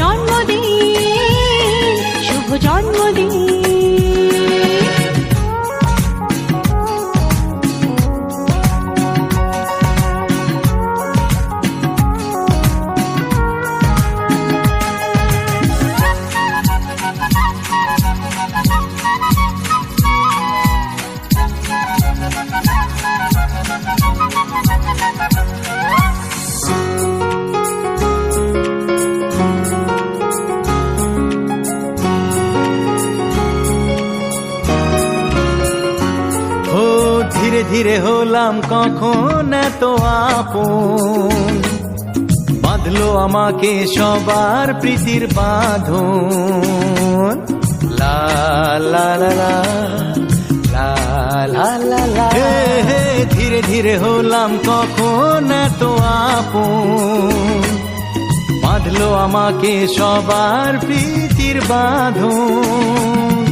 জন্মদিন শুভ জন্মদিন। ধীরে ধীরে হলাম কখন এত আপন? বাঁধলো আমাকে সবার প্রীতির বাঁধন। লা লা লা লা ধীরে ধীরে হলাম কখন এত আপন? বাঁধলো আমাকে সবার প্রীতির বাঁধন।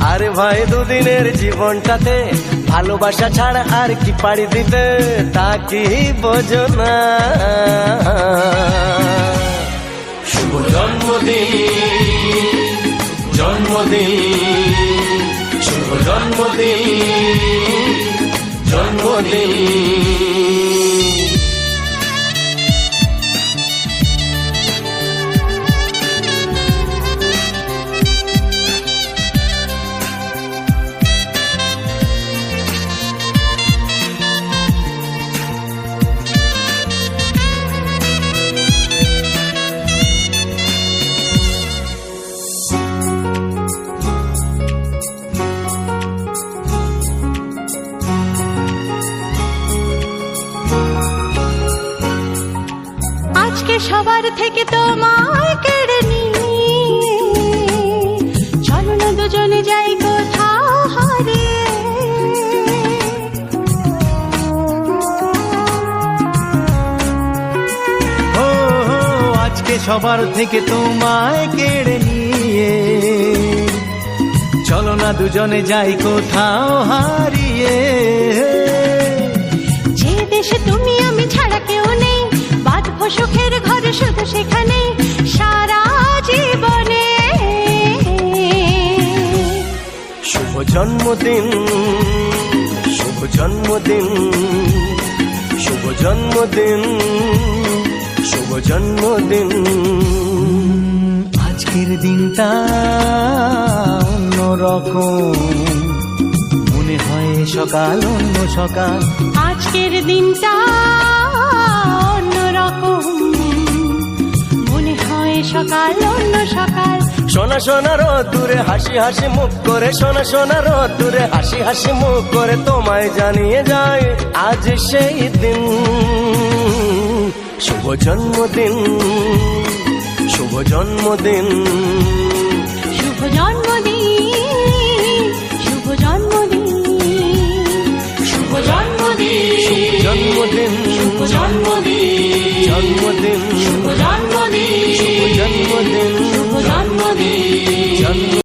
আরে ভাই, দুদিনের জীবনটাতে ভালোবাসা ছাড়া আর কি পাড়ি দিতে তা কি বোঝো না। শুভ জন্মদিন জন্মদিন, শুভ জন্মদিন জন্মদিন। সবার থেকে তোমায় কেড়ে নিয়ে। চলো না দুজনে যাই কোথাও হারিয়ে ও আজকে সবার থেকে তোমায় কেড়ে নিয়ে। চলো না দুজনে যাই কোথাও হারিয়ে। যে দেশে তুমি আমি ছাড়া কেউ নেই বাঁধবো সুখের ঘরে সেখানে সারা জীবনে। শুভ জন্মদিন শুভ জন্মদিন শুভ জন্মদিন শুভ জন্মদিন। আজকের দিনটা অন্যরকম মনে হয় সকাল অন্য সকাল। আজকের দিনটা অন্যরকম সকাল অন্য সকাল। সোনা সোনা দূরে হাসি হাসি মুখ করে। সোনা সোনা রোদ দূরে হাসি হাসি মুখ করে। তোমায় জানিয়ে যায় আজ সেই দিন। শুভ জন্মদিন শুভ জন্মদিন। শুভ জন্ম